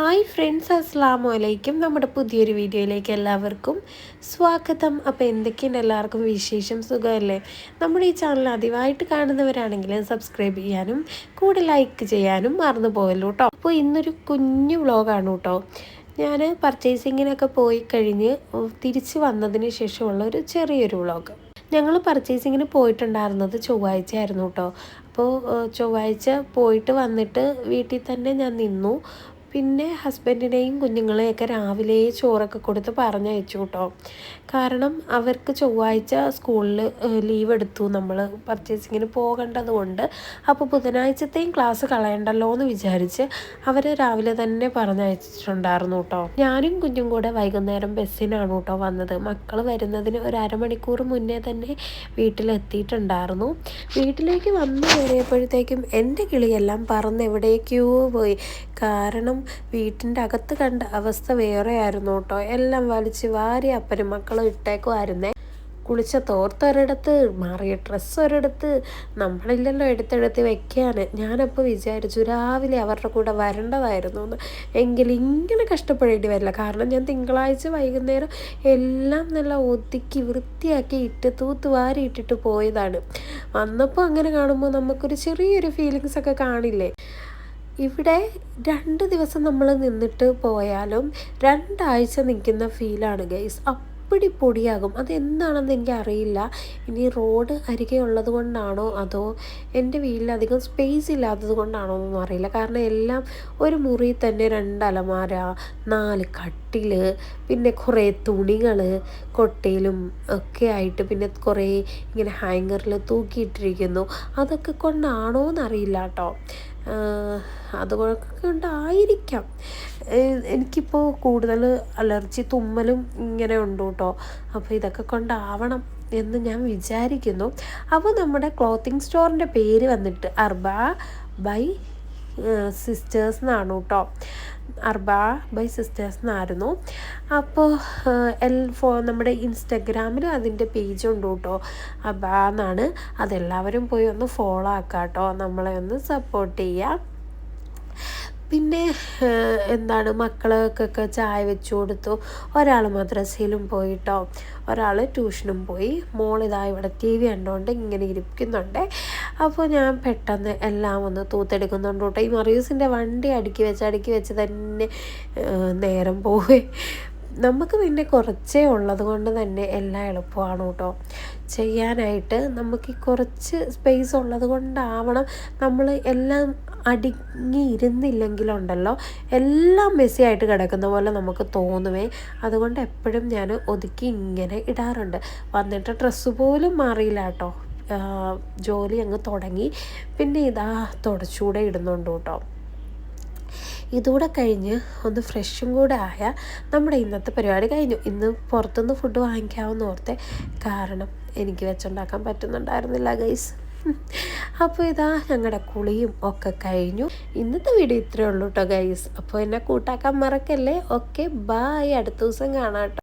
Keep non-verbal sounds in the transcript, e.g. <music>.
Hi friends അസ്സാമു അലൈക്കും നമ്മുടെ പുതിയൊരു വീഡിയോയിലേക്ക് എല്ലാവർക്കും സ്വാഗതം. അപ്പോൾ എന്തൊക്കെയുണ്ട് എല്ലാവർക്കും വിശേഷം? സുഖമല്ലേ? നമ്മുടെ ഈ ചാനൽ ആദ്യമായിട്ട് കാണുന്നവരാണെങ്കിൽ സബ്സ്ക്രൈബ് ചെയ്യാനും കൂടെ ലൈക്ക് ചെയ്യാനും മറന്നു പോകല്ലോ കേട്ടോ. അപ്പോൾ ഇന്നൊരു കുഞ്ഞു വ്ളോഗാണ് കേട്ടോ. ഞാൻ പർച്ചേസിങ്ങിനൊക്കെ പോയി കഴിഞ്ഞ് തിരിച്ച് വന്നതിന് ശേഷമുള്ള ഒരു ചെറിയൊരു വ്ളോഗ്. ഞങ്ങൾ പർച്ചേസിങ്ങിന് പോയിട്ടുണ്ടായിരുന്നത് ചൊവ്വാഴ്ച ആയിരുന്നു കേട്ടോ അപ്പോൾ ചൊവ്വാഴ്ച പോയിട്ട് വന്നിട്ട് വീട്ടിൽ തന്നെ ഞാൻ നിന്നു. പിന്നെ ഹസ്ബൻഡിനെയും കുഞ്ഞുങ്ങളെയൊക്കെ രാവിലെ ചോറൊക്കെ കൊടുത്ത് പറഞ്ഞയച്ചു കേട്ടോ. കാരണം അവർക്ക് ചൊവ്വാഴ്ച സ്കൂളിൽ ലീവ് എടുത്തു. നമ്മൾ പർച്ചേസിങ്ങിന് പോകേണ്ടത് കൊണ്ട്. അപ്പോൾ ബുധനാഴ്ചത്തെയും ക്ലാസ് കളയണ്ടല്ലോ എന്ന് വിചാരിച്ച് അവർ രാവിലെ തന്നെ പറഞ്ഞയച്ചിട്ടുണ്ടായിരുന്നു കേട്ടോ. ഞാനും കുഞ്ഞും കൂടെ വൈകുന്നേരം ബസ്സിനാണ് കേട്ടോ വന്നത്. മക്കൾ വരുന്നതിന് ഒരു അരമണിക്കൂർ മുന്നേ തന്നെ വീട്ടിലെത്തിയിട്ടുണ്ടായിരുന്നു. വീട്ടിലേക്ക് വന്നു കയറിയപ്പോഴത്തേക്കും എന്റെ കിളിയെല്ലാം പറന്ന് എവിടേക്കോ പോയി. കാരണം വീട്ടിന്റെ അകത്ത് കണ്ട അവസ്ഥ വേറെ ആയിരുന്നു കേട്ടോ. എല്ലാം വലിച്ച് വാരി അപ്പനും മക്കളും ഇട്ടേക്കുമായിരുന്നേ കുളിച്ച തോർത്തൊരിടത്ത് മാറിയ ഡ്രസ്സ് ഒരിടത്ത് നമ്മളില്ലല്ലോ എടുത്തെടുത്ത് വെക്കുകയാണ് ഞാനപ്പോൾ വിചാരിച്ചു രാവിലെ അവരുടെ കൂടെ വരേണ്ടതായിരുന്നു എന്ന് എങ്കിൽ ഇങ്ങനെ കഷ്ടപ്പെടേണ്ടി വരില്ല. കാരണം ഞാൻ തിങ്കളാഴ്ച വൈകുന്നേരം എല്ലാം നല്ല ഒതുക്കി വൃത്തിയാക്കി ഇട്ട് തൂത്ത് വാരി ഇട്ടിട്ട് പോയതാണ്. വന്നപ്പോൾ അങ്ങനെ കാണുമ്പോൾ നമുക്കൊരു ചെറിയൊരു ഫീലിങ്സ് ഒക്കെ കാണില്ലേ? ഇവിടെ രണ്ട് ദിവസം നമ്മൾ നിന്നിട്ട് പോയാലും രണ്ടാഴ്ച നിൽക്കുന്ന ഫീലാണ് ഗൈസ് അപ്പടി പൊടിയാകും. അതെന്താണെന്ന് എനിക്ക് അറിയില്ല. ഇനി റോഡ് അരികെ ഉള്ളത് കൊണ്ടാണോ അതോ എന്റെ വീട്ടിൽ അധികം സ്പേസ് ഇല്ലാത്തത് കൊണ്ടാണോ എന്നൊന്നും അറിയില്ല. കാരണം എല്ലാം ഒരു മുറിയിൽ തന്നെ രണ്ട് അലമാര നാല് കട്ടിൽ പിന്നെ കുറേ തുണികൾ കൊട്ടയിലും ഒക്കെ ആയിട്ട് പിന്നെ കുറേ ഇങ്ങനെ ഹാങ്ങറിൽ തൂക്കിയിട്ടിരിക്കുന്നു. അതൊക്കെ കൊണ്ടാണോ എന്നറിയില്ല കേട്ടോ അതുകൊണ്ടൊക്കെ കൊണ്ടായിരിക്കാം. എനിക്കിപ്പോൾ കൂടുതൽ അലർജി തുമ്മലും ഇങ്ങനെ ഉണ്ട് കേട്ടോ അപ്പോൾ ഇതൊക്കെ കൊണ്ടാവണം എന്ന് ഞാൻ വിചാരിക്കുന്നു. അപ്പോൾ നമ്മുടെ ക്ലോത്തിങ് സ്റ്റോറിന്റെ പേര് വന്നിട്ട് അർബ ബൈ സിസ്റ്റേഴ്സ് എന്നാണ് കേട്ടോ അർബ ബൈ സിസ്റ്റേഴ്സ് എന്നായിരുന്നു. അപ്പോൾ എൽ ഫോ നമ്മുടെ ഇൻസ്റ്റഗ്രാമിൽ അതിന്റെ പേജ് ഉണ്ട് കേട്ടോ. അബ എന്നാണ്. അതെല്ലാവരും പോയി ഒന്ന് ഫോളോ ആക്കാം കേട്ടോ നമ്മളെ ഒന്ന് സപ്പോർട്ട് ചെയ്യുക പിന്നെ എന്താണ് മക്കൾക്കൊക്കെ ചായ വെച്ചു കൊടുത്തു. ഒരാൾ മദ്രസയിലും പോയിട്ടോ. ഒരാൾ ട്യൂഷനും പോയി. മോളിതാ ഇവിടെ ടി വി കണ്ടുകൊണ്ട് ഇങ്ങനെ ഇരിക്കുന്നുണ്ട്. അപ്പോൾ ഞാൻ പെട്ടെന്ന് എല്ലാം ഒന്ന് തൂത്തെടുക്കുന്നുണ്ട് കേട്ടോ. ഈ മറിയൂസിന്റെ വണ്ടി അടുക്കി വെച്ച് അടുക്കി വെച്ച് തന്നെ നേരം പോവേ. നമുക്ക് പിന്നെ കുറച്ചേ ഉള്ളത് കൊണ്ട് തന്നെ എല്ലാം എളുപ്പമാണ് കേട്ടോ. ചെയ്യാനായിട്ട് നമുക്ക് കുറച്ച് സ്പേസ് ഉള്ളത് കൊണ്ടാവണം. നമ്മൾ എല്ലാം അടുങ്ങി ഇരുന്നില്ലെങ്കിലുണ്ടല്ലോ എല്ലാം മെസ്സി ആയിട്ട് കിടക്കുന്ന പോലെ നമുക്ക് തോന്നുവേ. അതുകൊണ്ട് എപ്പോഴും ഞാൻ ഒതുക്കി ഇങ്ങനെ ഇടാറുണ്ട്. വന്നിട്ട് ഡ്രസ്സ് പോലും മാറിയില്ല കേട്ടോ. ജോലി അങ്ങ് തുടങ്ങി. പിന്നെ ഇതാ തുടച്ചുകൂടെ ഇടുന്നുണ്ട് കേട്ടോ. ഇതുകൂടെ കഴിഞ്ഞ് ഒന്ന് ഫ്രഷും കൂടെ ആയാൽ നമ്മുടെ ഇന്നത്തെ പരിപാടി കഴിഞ്ഞു. ഇന്ന് പുറത്തുനിന്ന് ഫുഡ് വാങ്ങിക്കാമെന്ന് ഓർത്തെ കാരണം എനിക്ക് വെച്ചുണ്ടാക്കാൻ പറ്റുന്നുണ്ടായിരുന്നില്ല ഗൈസ് <laughs> അപ്പോൾ ഇതാ ഞങ്ങളുടെ കുളിയും ഒക്കെ കഴിഞ്ഞു. ഇന്നത്തെ വീഡിയോ ഇത്രയേ ഉള്ളൂ കേട്ടോ ഗൈസ് അപ്പോൾ എന്നെ കൂട്ടാക്കാൻ മറക്കല്ലേ? ഓക്കെ ബായ് അടുത്ത ദിവസം കാണാം